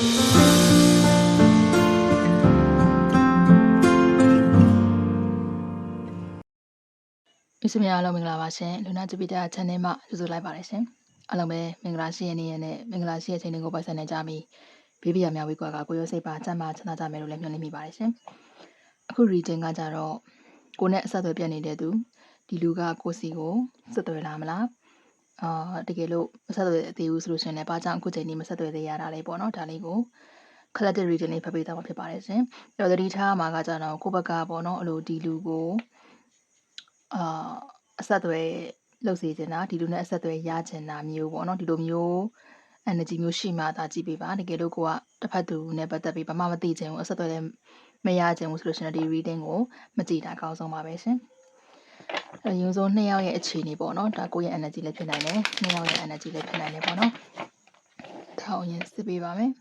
မိတ်ဆွေများအားလုံးမင်္ဂလာပါရှင်လူနာဂျပီတာ channel မှာကြိုဆိုလိုက်ပါတယ်ရှင်အားလုံးပဲမင်္ဂလာရှိရနေရနဲ့မင်္ဂလာရှိတဲ့ချိန်တွေကိုပိုင်ဆိုင်နေကြပြီးဘေးဘီယာများဝေးကွာကကိုရောစိတ်ပါစမ်းမချမ်းသာကြမယ်လို့လည်းမျှော်လင့်မိပါတယ်ရှင်အခု reading ကကြတော့ကိုနဲ့အဆက်အသွယ်ပြတ်နေတဲ့သူဒီလူကကိုစီကိုဆက်သွယ်လာမလား အာတကယ်လို့မဆက်သွယ်သေးဘူးဆိုလို့ရှိရင်လည်းဘာကြောင့်အခုချိန်นี้မဆက်သွယ်သေးရတာလဲပေါ့နော်ဒါလေးကို collective reading လေးဖတ်ပေးသွားမှာဖြစ်ပါတယ်ရှင်အဲ့တော့သတိထားမှာကကြတော့ကိုယ့်ဘက်ကပေါ့နော်အဲ့လိုဒီလူကိုအာအဆက်အသွယ်လုပ်စေချင်တာဒီလိုနဲ့အဆက်အသွယ်ရချင်တာမျိုးပေါ့နော်ဒီလိုမျိုး energy မျိုးရှိမှသာကြည့်ပေးပါတကယ်လို့ကိုကတစ်ဖက်သူနဲ့ပတ်သက်ပြီးဘာမှမသိချင်ဘူးအဆက်အသွယ်လည်းမရချင်ဘူးဆိုလို့ရှိရင်ဒီ reading ကိုမကြည့်တာအကောင်းဆုံးပါပဲရှင် အဲရုံဆုံးနှစ်ယောက်ရဲ့အခြေအနေပေါ့နော်ဒါကိုယ့်ရဲ့ energy လည်းဖြစ်နိုင်တယ်နှစ်ယောက်ရဲ့ energy လည်းဖြစ်နိုင်တယ်ပေါ့နော်ထောင်ရင်စစ်ပေးပါမယ်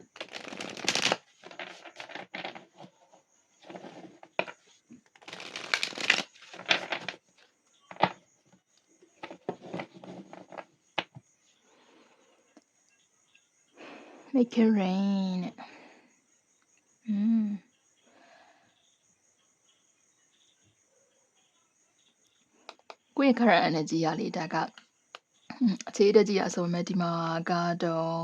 make it rain ကိုယ့်ရဲ့ current energy ရလေဒါကဟွန်းအခြေအတက်ကြီးရဆိုပေမဲ့ဒီမှာကတော့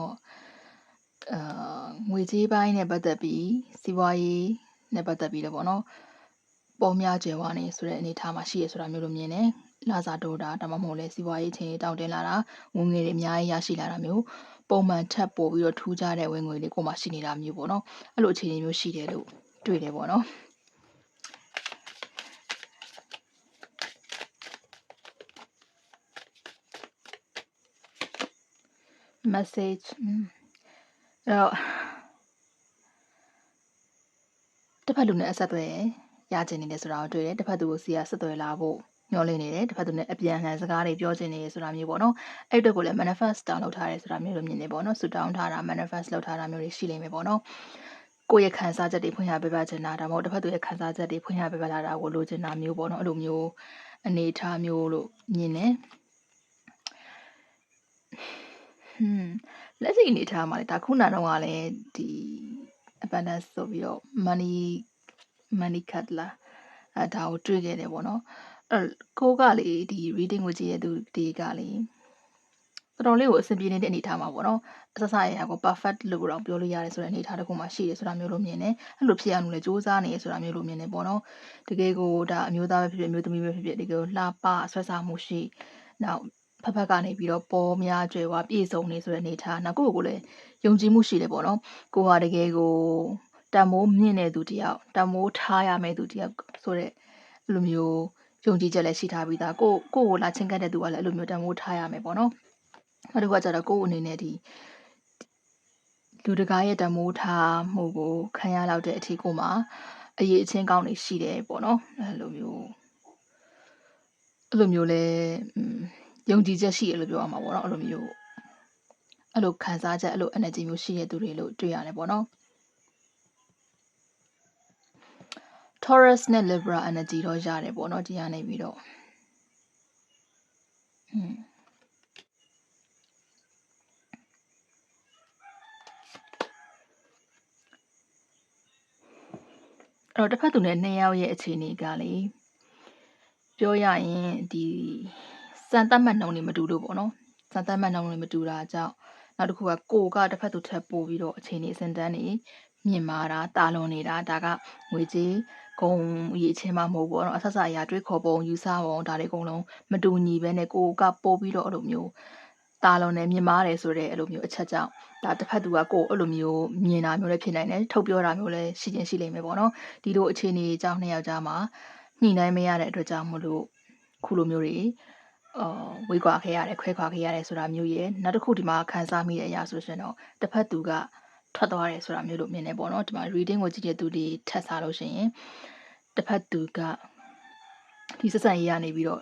အာငွေကြေးပိုင်းနဲ့ပတ်သက်ပြီးစီးပွားရေးနဲ့ပတ်သက်ပြီးတော့ဗောနော်ပေါ်များကျယ်ဝနေဆိုတဲ့အနေအထားမှာရှိရဆိုတာမျိုးလိုမြင်တယ်လာစာတိုးတာဒါမှမဟုတ်လဲစီးပွားရေးချင်းတောင်းတင်လာတာဝင်ငွေတွေအများကြီးရရှိလာတာမျိုးပုံမှန်ထပ်ပို့ပြီးတော့ထူးခြားတဲ့ဝင်ငွေလေးကိုမှရှိနေတာမျိုးပေါ့နော်အဲ့လိုအခြေအနေမျိုးရှိတယ်လို့တွေ့တယ်ပေါ့နော် message อืมအဲ့တော့တစ်ဖက်လူနဲ့အဆက်အသွယ်ရချင်နေတယ်ဆိုတာကိုတွေ့တယ်တစ်ဖက်သူကိုစီကဆက်သွယ်လာဖို့ညှော်လင့်နေတယ်တစ်ဖက်သူနဲ့အပြန်အလှန်စကားတွေပြောချင်နေတယ်ဆိုတာမျိုးပေါ့နော်အဲ့အတွက်ကိုလည်း manifest တောင်းလုပ်ထားတယ်ဆိုတာမျိုးလိုမြင်နေပေါ့နော်ဆူတောင်းထားတာ manifest လုပ်ထားတာမျိုးတွေရှိလိမ့်မယ်ပေါ့နော်ကိုယ့်ရဲ့ခံစားချက်တွေဖွင့်ရပေးပါချင်တာဒါမှမဟုတ်တစ်ဖက်သူရဲ့ခံစားချက်တွေဖွင့်ရပေးပါလာတာကိုလိုချင်တာမျိုးပေါ့နော်အဲ့လိုမျိုးအနေအထားမျိုးလို့မြင်တယ် ဟွန်းလက်ရှိအနေအထားမှာလေဒါခုနကတော့ကလည်းဒီ abundance ဆိုပြီးတော့ money money cut လာအဲဒါကိုတွေ့ခဲ့တယ်ပေါ့နော်အဲ့ကိုကလေဒီ reading ကိုကြည့်ရတဲ့သူတွေကလေတော်တော်လေးကိုအဆင်ပြေနေတဲ့အနေအထားမှာပေါ့နော်အစစအရာကို perfect လို့တော့ပြောလို့ရတယ်ဆိုတဲ့အနေအထားတစ်ခုမှရှိတယ်ဆိုတာမျိုးလို့မြင်တယ်အဲ့လိုဖြစ်အောင်လည်းစူးစမ်းနေရဆိုတာမျိုးလို့မြင်တယ်ပေါ့နော်တကယ်ကိုဒါအမျိုးသားပဲဖြစ်ဖြစ်အမျိုးသမီးပဲဖြစ်ဖြစ်တကယ်ကိုလှပဆွဲစားမှုရှိနောက် ဖက်ဖက်ကနေပြီးတော့ပေါ်များကျွယ်ဝပြည့်စုံနေဆိုတဲ့အနေအထားနောက်ကိုယ့်ကိုယ်လည်းယုံကြည်မှုရှိတယ်ပေါ့နော်ကိုကတကယ်ကိုတန်မိုးမြင့်တဲ့သူတယောက်တန်မိုးထားရမယ့်သူတယောက်ဆိုတဲ့အဲ့လိုမျိုးယုံကြည်ချက်လည်းရှိထားပြီးသားကိုကိုကိုလာချင်းကတ်တဲ့သူကလည်းအဲ့လိုမျိုးတန်မိုးထားရမယ်ပေါ့နော်နောက်တစ်ခါကျတော့ကိုယ့်အနေနဲ့ဒီလူတကာရဲ့တမိုးထားမှုကိုခံရလောက်တဲ့အထီကိုမှအရေးအချင်းကောင်းနေရှိတယ်ပေါ့နော်အဲ့လိုမျိုးအဲ့လိုမျိုးလဲ ယုံကြည်ချက်ရှိရလို့ပြောရမှာပေါ့နော်အဲ့လိုမျိုးအဲ့လိုခံစားချက်အဲ့လို energy မျိုးရှိတဲ့သူတွေလို့တွေ့ရတယ်ပေါ့နော် Taurus နဲ့ Libra energy တော့ရတယ်ပေါ့နော်ဒီကနေပြီးတော့ဟွန်းအဲ့တော့တစ်ဖက်သူနဲ့နှစ်ယောက်ရဲ့အခြေအနေကလေပြောရရင်ဒီစံ တတ်မှတ်နှုန်းတွေမတူလို့ပေါ့နော်စံတတ်မှတ်နှုန်းတွေမတူတာကြောင့်နောက်တစ်ခုကကိုကတစ်ဖက်သူထပ်ပို့ပြီးတော့အခြေအနေအစင်တန်းနေမြင်မာတာတာလွန်နေတာဒါကငွေကြေးဂုံရည်ချင်းမှမဟုတ်ဘူးပေါ့နော်အဆက်ဆက်အရာတွေးခေါ်ပုံယူဆပုံဒါတွေအကုန်လုံးမတူညီပဲနဲ့ကိုကပို့ပြီးတော့အဲ့လိုမျိုးတာလွန်နေမြင်မာတယ်ဆိုတဲ့အဲ့လိုမျိုးအချက်ကြောင့်ဒါတစ်ဖက်သူကကိုအဲ့လိုမျိုးမြင်တာမျိုးလည်းဖြစ်နိုင်တယ်ထုတ်ပြောတာမျိုးလည်းရှိချင်းရှိလိမ့်မယ်ပေါ့နော်ဒီလိုအခြေအနေကြောင့်နှစ်ယောက်ကြားမှာညှိနှိုင်းမရတဲ့အတွက်ကြောင့်မလို့ခုလိုမျိုးတွေ အော်ဝေးကွာခဲ့ရတယ်ခွဲခွာခဲ့ရတယ်ဆိုတာမျိုးရယ်နောက်တစ်ခုဒီမှာခန်းစားမိတဲ့အရာဆိုရှင်တော့တစ်ဖက်သူကထွက်သွားတယ်ဆိုတာမျိုးလို့မြင်နေပေါ့နော်ဒီမှာ reading ကိုကြည့်တဲ့သူတွေထပ်စားလို့ရှိရင်တစ်ဖက်သူကဒီဆက်ဆံရေးကနေပြီးတော့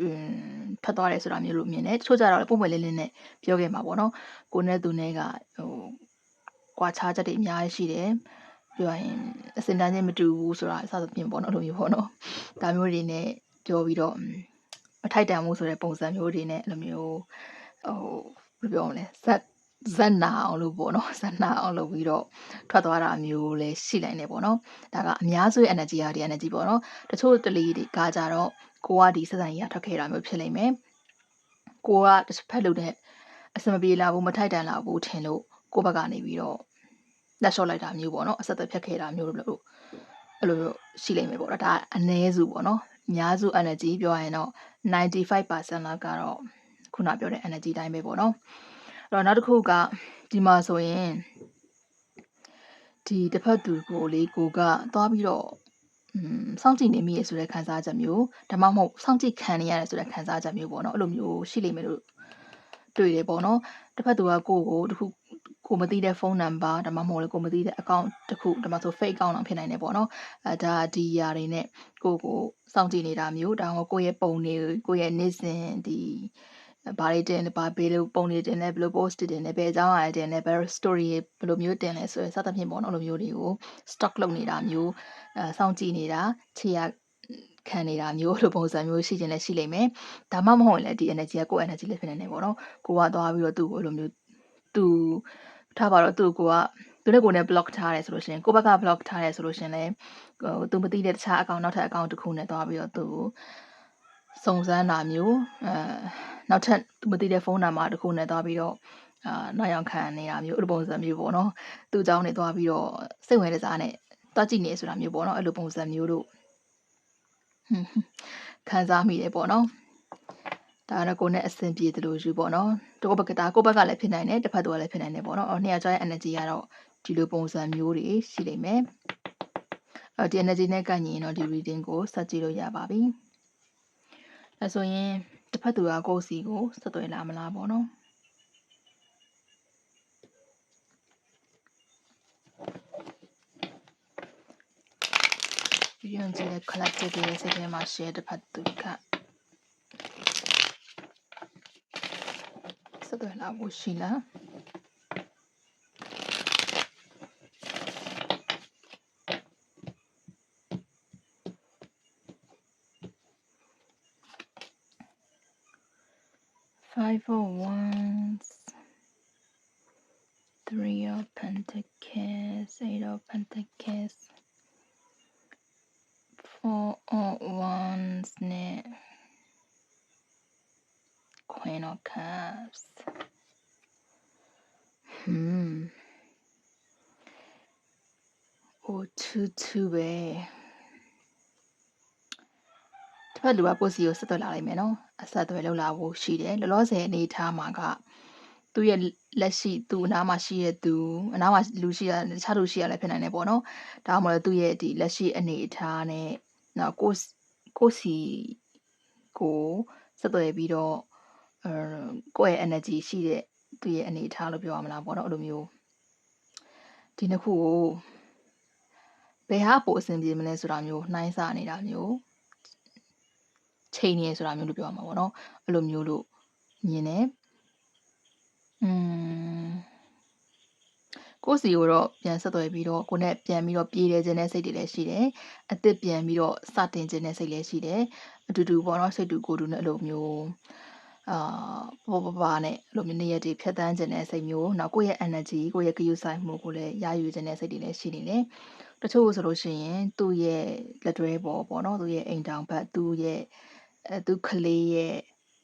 အင်းဖတ်သွားတယ်ဆိုတာမျိုးလို့မြင်တယ်တချို့ကြတော့ပုံပွင့်လင်းလင်းနဲ့ပြောခဲ့မှာပေါ့နော်ကိုနဲ့သူနဲ့ကဟိုကွာခြားချက်တွေအများကြီးရှိတယ်ပြောရရင်အစင်တန်းချင်းမတူဘူးဆိုတာအစသဖြင့်ပေါ့နော်လိုမျိုးပေါ့နော်ဒါမျိုးတွေနဲ့ပြောပြီးတော့ မထိုက်တန်မှုဆိုတဲ့ပုံစံမျိုးတွေနဲ့အဲ့လိုမျိုးဟိုဘယ်လိုပြောမလဲဇက်ဇက်နာအောင်လို့ပေါ့နော်ဇက်နာအောင်လုပ်ပြီးတော့ထွက်သွားတာမျိုးလည်းရှိနိုင်တယ်ပေါ့နော်ဒါကအများစုရဲ့ energy ဟာဒီ energy ပေါ့နော်တချို့တလီတွေကကြတော့ကိုကဒီစစံကြီးကထွက်ခဲ့တာမျိုးဖြစ်လိမ့်မယ်ကိုကတစ်ဖက်လို့တဲ့အစမပြေလာဘူးမထိုက်တန်လာဘူးထင်လို့ကိုဘက်ကနေပြီးတော့လက်လျှော့လိုက်တာမျိုးပေါ့နော်အဆက်သက်ဖြတ်ခဲ့တာမျိုးလို့အဲ့လိုရှိလိမ့်မယ်ပေါ့နော်ဒါအနည်းစုပေါ့နော်အများစု energy ပြောရရင်တော့ 95%လောက်ကတော့ခုနပြောတဲ့ energy တိုင်းပဲပေါ့နော်အဲ့တော့နောက်တစ်ခုကဒီမှာဆိုရင်ဒီတစ်ဖက်သူကိုလေးကိုကသွားပြီးတော့อืมစောင့်ကြည့်နေမိရဆိုတဲ့ခံစားချက်မျိုးဒါမှမဟုတ်စောင့်ကြည့်ခံနေရတယ်ဆိုတဲ့ခံစားချက်မျိုးပေါ့နော်အဲ့လိုမျိုးရှိလိမ့်မယ်လို့တွေ့တယ်ပေါ့နော်တစ်ဖက်သူကကိုယ့်ကိုတခု ကိုမသိတဲ့ဖုန်းနံပါတ်ဒါမှမဟုတ်လေကိုမသိတဲ့ account တစ်ခုဒါမှဆို fake account တော့ဖြစ်နိုင်တယ်ပေါ့နော်အဲဒါဒီຢာတွေနဲ့ကိုကိုစောင့်ကြည့်နေတာမျိုးဒါမှမဟုတ်ကိုယ့်ရဲ့ပုံတွေကိုယ့်ရဲ့နေ့စဉ်ဒီဘာတွေတင်လဲဘာဘယ်လိုပုံတွေတင်လဲဘယ်လို post တင်လဲဘယ်အကြောင်းအရာတင်လဲဘယ် story ဘယ်လိုမျိုးတင်လဲဆိုရယ်စသဖြင့်ပေါ့နော်အဲ့လိုမျိုးတွေကို stock လုပ်နေတာမျိုးအဲစောင့်ကြည့်နေတာခြေရခံနေတာမျိုးလိုပုံစံမျိုးရှိခြင်းလည်းရှိလိမ့်မယ်ဒါမှမဟုတ်လည်းဒီ energy ကကိုယ့် energy လည်းဖြစ်နေတယ်ပေါ့နော်ကိုကသွားပြီးတော့သူ့ကိုအဲ့လိုမျိုး သူထားပါတော့သူ့ကိုကသူနဲ့ကိုနဲ့ block ထားတယ်ဆိုလို့ရှိရင်ကိုဘက်က block ထားတယ်ဆိုလို့ရှိရင်လည်းဟိုသူမသိတဲ့တခြား account နောက်ထပ် account တစ်ခုနဲ့သွားပြီးတော့သူ့ကိုစုံစမ်းတာမျိုးအဲနောက်ထပ်သူမသိတဲ့ဖုန်းနံပါတ်တစ်ခုနဲ့သွားပြီးတော့အာနောက်ရောက်ခံနေတာမျိုးအဲ့လိုပုံစံမျိုးပေါ့နော်သူ့အကြောင်းနဲ့သွားပြီးတော့စိတ်ဝင်တဲ့စားနဲ့တွားကြည့်နေဆိုတာမျိုးပေါ့နော်အဲ့လိုပုံစံမျိုးတို့ခံစားမိတယ်ပေါ့နော် ဒါကတော့ကိုနဲ့အဆင်ပြေတယ်လို့ယူပေါ့နော်တကောဘက်ကဒါကိုဘက်ကလည်းဖြစ်နိုင်တယ်တစ်ဖက်ကလည်းဖြစ်နိုင်တယ်ပေါ့နော်အော်နှစ်ယောက်ကြားရဲ့ energy ကတော့ဒီလိုပုံစံမျိုးတွေရှိလိမ့်မယ်အော်ဒီ energy နဲ့ကန့်ညီရင်တော့ဒီ reading ကိုဆက်ကြည့်လို့ရပါပြီအဲဆိုရင်တစ်ဖက်သူကကိုယ်စီကိုဆက်သွယ်လာမလားပေါ့နော်ဒီရင်ကြီးတဲ့ collective ရဲ့စိတ်ထဲမှာ share တစ်ဖက်သူက zabralało. Five oh of Wands, Three of Pentacles, Eight of Pentacles, Four of Wands, Queen of Cups. Hmm. Oh, two two ပဲတစ်ဖက်လူကကိုစီကိုဆက်သွယ်လာလိုက်မယ်နော်အဆက်အသွယ်လုပ်လာဖို့ရှိတယ်လောလောဆယ်အနေထားမှာကသူ့ရဲ့လက်ရှိသူ့အနားမှာရှိတဲ့သူအနားမှာလူရှိရတခြားလူရှိရလည်းဖြစ်နိုင်တယ်ပေါ့နော်ဒါမှမဟုတ်သူ့ရဲ့ဒီလက်ရှိအနေအထားနဲ့နော်ကိုကိုစီကိုဆက်သွယ်ပြီးတော့အဲကိုယ့်ရဲ့ energy ရှိတဲ့ သူ့ရဲ့အနေအထားလို့ပြောရမလားပေါ့နော်အဲ့လိုမျိုးဒီနှစ်ခုကိုဘယ်ဟာပိုအဆင်ပြေမလဲဆိုတာမျိုးနှိုင်းဆနေတာမျိုးချိန်နေဆိုတာမျိုးလို့ပြောရမှာပေါ့နော်အဲ့လိုမျိုးလို့မြင်တယ်อืมကိုစီကိုတော့ပြန်ဆက်သွယ်ပြီးတော့ကိုနဲ့ပြန်ပြီးတော့ပြေးတယ်ခြင်းနဲ့စိတ်တွေလည်းရှိတယ်အစ်စ်ပြန်ပြီးတော့စတင်ခြင်းနဲ့စိတ်လည်းရှိတယ်အတူတူပေါ့နော်စိတ်တူကိုတူနဲ့အဲ့လိုမျိုး အာပေါ်ပပါနဲ့အဲ့လိုမျိုးနေရည်ဖြတ်တန်းခြင်းနဲ့စိတ်မျိုးနောက်ကိုယ့်ရဲ့ energy ကိုယ့်ရဲ့ကြယူဆိုင်မှုကိုလည်းရယူခြင်းနဲ့စိတ်တွေလည်းရှိနေတယ်တချို့ဆိုလို့ရှိရင်သူ့ရဲ့လက်တွဲပေါ်ပေါ့နော်သူ့ရဲ့အိမ်တောင်ဘက်သူ့ရဲ့အဲသူကလေးရဲ့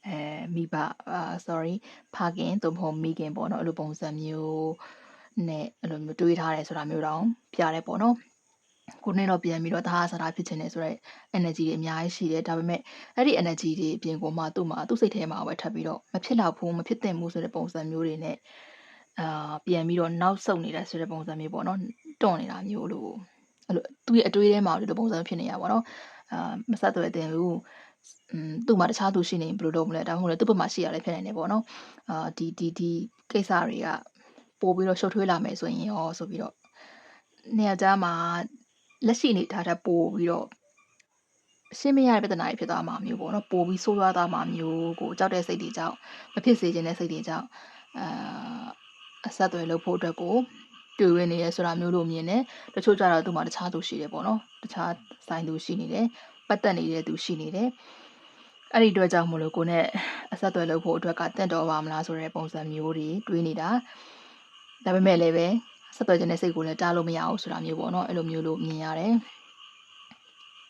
အဲမိဘအာ sorry ဖခင်သို့မဟုတ်မိခင်ပေါ့နော်အဲ့လိုပုံစံမျိုးနဲ့အဲ့လိုမျိုးတွေးထားတယ်ဆိုတာမျိုးတောင်ပြရတယ်ပေါ့နော် ကိုနဲ့တော့ပြန်ပြီးတော့တဟားဆရာဖြစ်ချင်တယ်ဆိုတော့ energy တွေအများကြီးရှိတယ်ဒါပေမဲ့အဲ့ဒီ energy တွေအပြင်ကိုမှသူ့မှာသူ့စိတ်ထဲမှာပဲထပ်ပြီးတော့မဖြစ်တော့ဘူးမဖြစ်သင့်ဘူးဆိုတဲ့ပုံစံမျိုးတွေနဲ့အာပြန်ပြီးတော့နောက်ဆုတ်နေတာဆိုတဲ့ပုံစံမျိုးပေါ့နော်တွန့်နေတာမျိုးလို့အဲ့လိုသူ့ရဲ့အတွေးထဲမှာဒီလိုပုံစံဖြစ်နေရပါတော့အာမဆက်သွယ်တဲ့ဘူးอืมသူ့မှာတခြားသူရှိနေဘယ်လိုလုပ်မလဲဒါမှမဟုတ်လေသူ့ဘက်မှာရှိရလဲဖြစ်နိုင်တယ်ပေါ့နော်အာဒီဒီဒီကိစ္စတွေကပို့ပြီးတော့ရှုပ်ထွေးလာမယ်ဆိုရင်ရောဆိုပြီးတော့နေရာကြားမှာ လက်ရှိအနေထားတဲ့ပို့ပြီးတော့ရှင်းမရတဲ့ပြဿနာတွေဖြစ်သွားမှာမျိုးပေါ့နော်ပို့ပြီးဆိုးရွားသွားမှာမျိုးကိုကြောက်တဲ့စိတ်တွေကြောင့်မဖြစ်စေချင်တဲ့စိတ်တွေကြောင့်အာအဆက်အသွယ်လုပ်ဖို့အတွက်ကိုတွေ့ရနေရဆိုတာမျိုးလို့မြင်တယ်တချို့ကြတော့သူ့မှာတခြားသူရှိတယ်ပေါ့နော်တခြားဆိုင်သူရှိနေတယ်ပတ်သက်နေတဲ့သူရှိနေတယ်အဲ့ဒီအတွက်ကြောင့်မလို့ကိုနဲ့အဆက်အသွယ်လုပ်ဖို့အတွက်ကတင့်တော်ပါမလားဆိုတဲ့ပုံစံမျိုးတွေတွေးနေတာဒါပေမဲ့လည်းပဲ ဆက်သွယ်ခြင်းတဲ့စိတ်ကိုလည်းတားလို့မရဘူးဆိုတာမျိုးပေါ့နော်အဲ့လိုမျိုးလို့မြင်ရတယ်။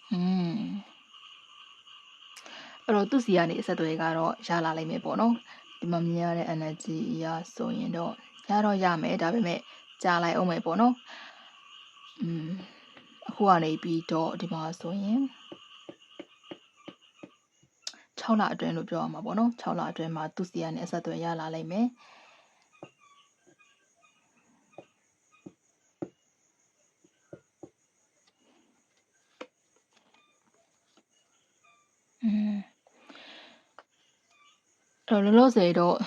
ဟွန်းအဲ့တော့သူ့စီကနေအဆက်သွယ်ကတော့ရလာလိမ့်မယ်ပေါ့နော်။ဒီမှာမြင်ရတဲ့ energy အရဆိုရင်တော့ရတော့ရမယ်ဒါပေမဲ့ကြားလိုက်အောင်မယ်ပေါ့နော်။อืมအခုကနေပြီးတော့ဒီမှာဆိုရင်6လအတွင်းလို့ပြောရမှာပေါ့နော်6လအတွင်းမှာသူ့စီကနေအဆက်အသွယ်ရလာလိမ့်မယ်။ အဲ့တော့လောလောဆယ်တော့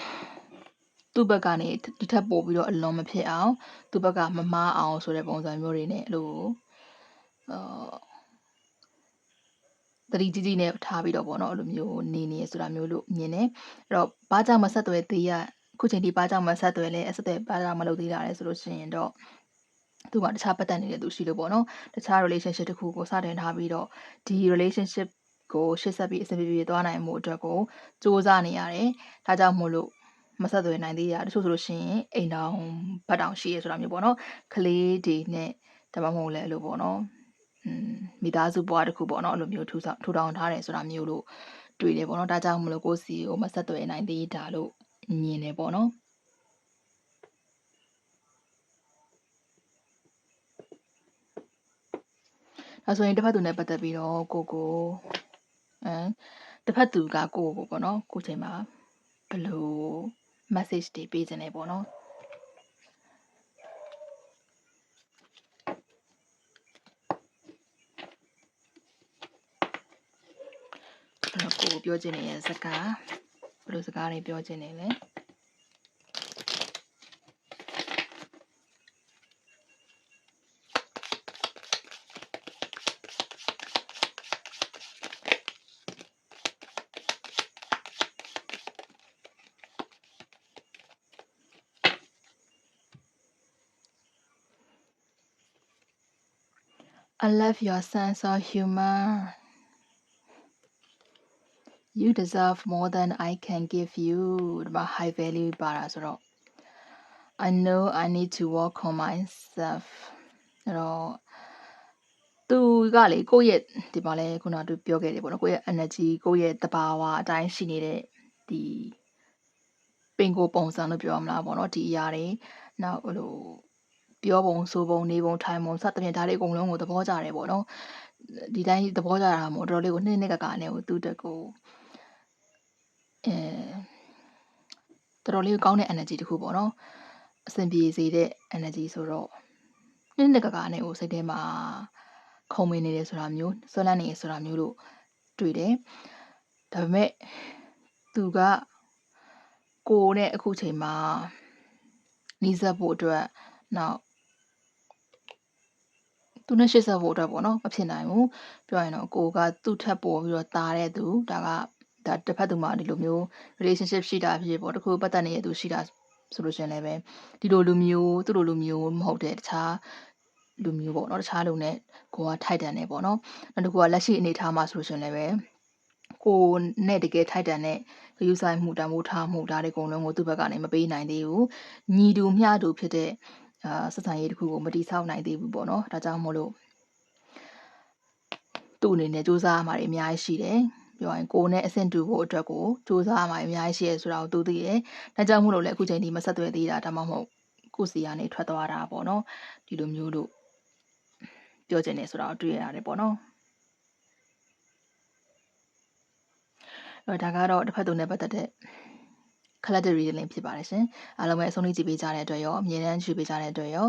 သူ့ဘက်ကနေဒီထက်ပိုပြီးတော့အလွန်မဖြစ်အောင်သူ့ဘက်ကမမားအောင်ဆိုတဲ့ပုံစံမျိုးတွေနဲ့အဲ့လိုအာတတိကြီးကြီးနဲ့ထားပြီးတော့ပေါ့နော်အဲ့လိုမျိုးနေနေဆိုတာမျိုးလို့မြင်တယ်အဲ့တော့ဘာကြောင့်မဆက်သွယ်သေးရခုချိန်ဒီဘာကြောင့်မဆက်သွယ်လဲအဆက်သွယ်ဘာကြောင့်မလုပ်သေးတာလဲဆိုလို့ရှိရင်တော့သူကတခြားပတ်သက်နေတဲ့သူရှိလို့ပေါ့နော်တခြား relationship တစ်ခုကိုစတင်ထားပြီးတော့ဒီ relationship ကိုရှေ့ဆက်ပြီးအဆင်ပြေပြေသွားနိုင်မှုအတွက်ကိုစူးစမ်းနေရတယ်ဒါကြောင့်မို့လို့မဆက်သွယ်နိုင်သေးတာတချို့ဆိုလို့ရှိရင်အိမ်တောင်ဘတ်တောင်ရှိရဆိုတာမျိုးပေါ့နော်ကလေးတွေနဲ့ဒါမှမဟုတ်လည်းအဲ့လိုပေါ့နော်อืมမိသားစုဘဝတစ်ခုပေါ့နော်အဲ့လိုမျိုးထူဆောင်ထူထောင်ထားတယ်ဆိုတာမျိုးလို့တွေ့တယ်ပေါ့နော်ဒါကြောင့်မလို့ကိုယ်စီကိုမဆက်သွယ်နိုင်သေးတာလို့မြင်တယ်ပေါ့နော်ဒါဆိုရင်တစ်ဖက်သူနဲ့ပတ်သက်ပြီးတော့ကိုကို အဲတစ်ဖက်သူကကိုကိုပေါ့နော်ကိုချိန်မှာဘယ်လို message တွေပေးခြင်းလဲပေါ့နော်အဲ့တော့ကိုကိုပြောခြင်းနေတဲ့စကားဘယ်လိုစကားတွေပြောခြင်းနေလဲ I love your sense of humor. You deserve more than I can give you ဒီမှာ high value ပါတာဆိုတော့ I know I need to work on myself အဲ့တော့သူကလေကိုယ့်ရဲ့ဒီမှာလဲခုနကသူပြောခဲ့တယ်ပေါ့နော်ကိုယ့်ရဲ့ energy ကိုယ့်ရဲ့တဘာဝအတိုင်းရှိနေတဲ့ဒီပင်ကိုပုံစံလို့ပြောရမလားပေါ့နော်ဒီအရာတွေနောက်ဟိုလို ပြောပုံဆိုပုံနေပုံထိုင်ပုံစသဖြင့်ဒါတွေအကုန်လုံးကိုသဘောကျတယ်ပေါ့နော်ဒီတိုင်းသဘောကျတာမို့တော်တော်လေးကိုနှစ်နှစ်ကကနဲ့ကိုသူ့တက်ကိုအဲတော်တော်လေးကောင်းတဲ့ energy တခုပေါ့နော်အဆင်ပြေစေတဲ့ energy ဆိုတော့နှစ်နှစ်ကကနဲ့ကိုစိတ်ထဲမှာခုံမင်းနေတယ်ဆိုတာမျိုးဆွဲလန်းနေရဆိုတာမျိုးလို့တွေ့တယ်ဒါပေမဲ့သူကကိုနဲ့အခုချိန်မှာနီးစပ်ဖို့အတွက်နောက် သူနဲ့ရှေ့ဆက်ဖို့အတွက်ပေါ့နော်မဖြစ်နိုင်ဘူးပြောရင်တော့ကိုကသူ့ထက်ပိုပြီးတော့တာတဲ့သူဒါကဒါတစ်ဖက်သူမှာဒီလိုမျိုး relationship ရှိတာဖြစ်ပေါ့တခုပတ်သက်နေတဲ့သူရှိတာဆိုလို့ရှင်လည်းပဲဒီလိုလူမျိုးသူ့လိုလူမျိုးမဟုတ်တဲ့တခြားလူမျိုးပေါ့နော်တခြားလူနဲ့ကိုကထိုက်တန်နေပေါ့နော်နောက်တစ်ခုကလက်ရှိအနေထားမှာဆိုလို့ရှင်လည်းပဲကိုနဲ့တကယ်ထိုက်တန်တဲ့ယူဆိုင်မှုတန်ဖိုးထားမှုဒါတွေအကုန်လုံးကိုသူ့ဘက်ကနေမပေးနိုင်သေးဘူးညီတူမျှတူဖြစ်တဲ့ အာဆက်ဆံရေးတစ်ခုကိုမတိဆောက်နိုင်သေးဘူးပေါ့နော်ဒါကြောင့်မို့လို့သူ့အနေနဲ့စူးစမ်းရမှာတွေအများကြီးရှိတယ်ပြောရင်ကိုနဲ့အဆင့်တူဖို့အတွက်ကိုစူးစမ်းရမှာအများကြီးရှိရဲဆိုတာကိုသူသိတယ်ဒါကြောင့်မို့လို့လည်းအခုချိန်ဒီမဆက်သွယ်သေးတာဒါမှမဟုတ်ကိုစီကနေထွက်သွားတာပေါ့နော်ဒီလိုမျိုးလို့ပြောချင်တယ်ဆိုတာကိုတွေ့ရတယ်ပေါ့နော်အဲဒါကတော့တစ်ဖက်သူနဲ့ပတ်သက်တဲ့ collective reading ဖြစ်ပါတယ်ရှင်အားလုံးပဲအဆုံးထိကြည့်ပေးကြတဲ့အတွက်ရောအမြဲတမ်းကြည့်ပေးကြတဲ့အတွက်ရော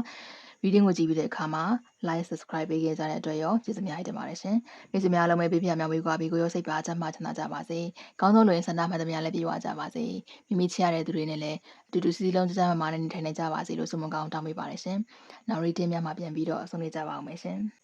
reading ကိုကြည့်ပြီးတဲ့အခါမှာ like subscribe ပေးခဲ့ကြတဲ့အတွက်ရောကျေးဇူးများတင်ပါတယ်ရှင်မိတ်ဆွေများအားလုံးပဲပြပြမြောက်ဝေးကွာပြီးကိုရောစိတ်ပါအချမ်းမှချမ်းသာကြပါစေကောင်းဆုံးလူရင်းဆန္ဒမှတ်သမျှလည်းပြည့်ဝကြပါစေမိမိချစ်ရတဲ့သူတွေနဲ့လည်းအတူတူစီစီလုံးကြကြမမာနဲ့နေထိုင်နေကြပါစေလို့ဆုမကောင်းတောင်းပေးပါတယ်ရှင်နောက် reading များမှာပြန်ပြီးတော့အဆုံးလေးကြပါအောင်မယ်ရှင်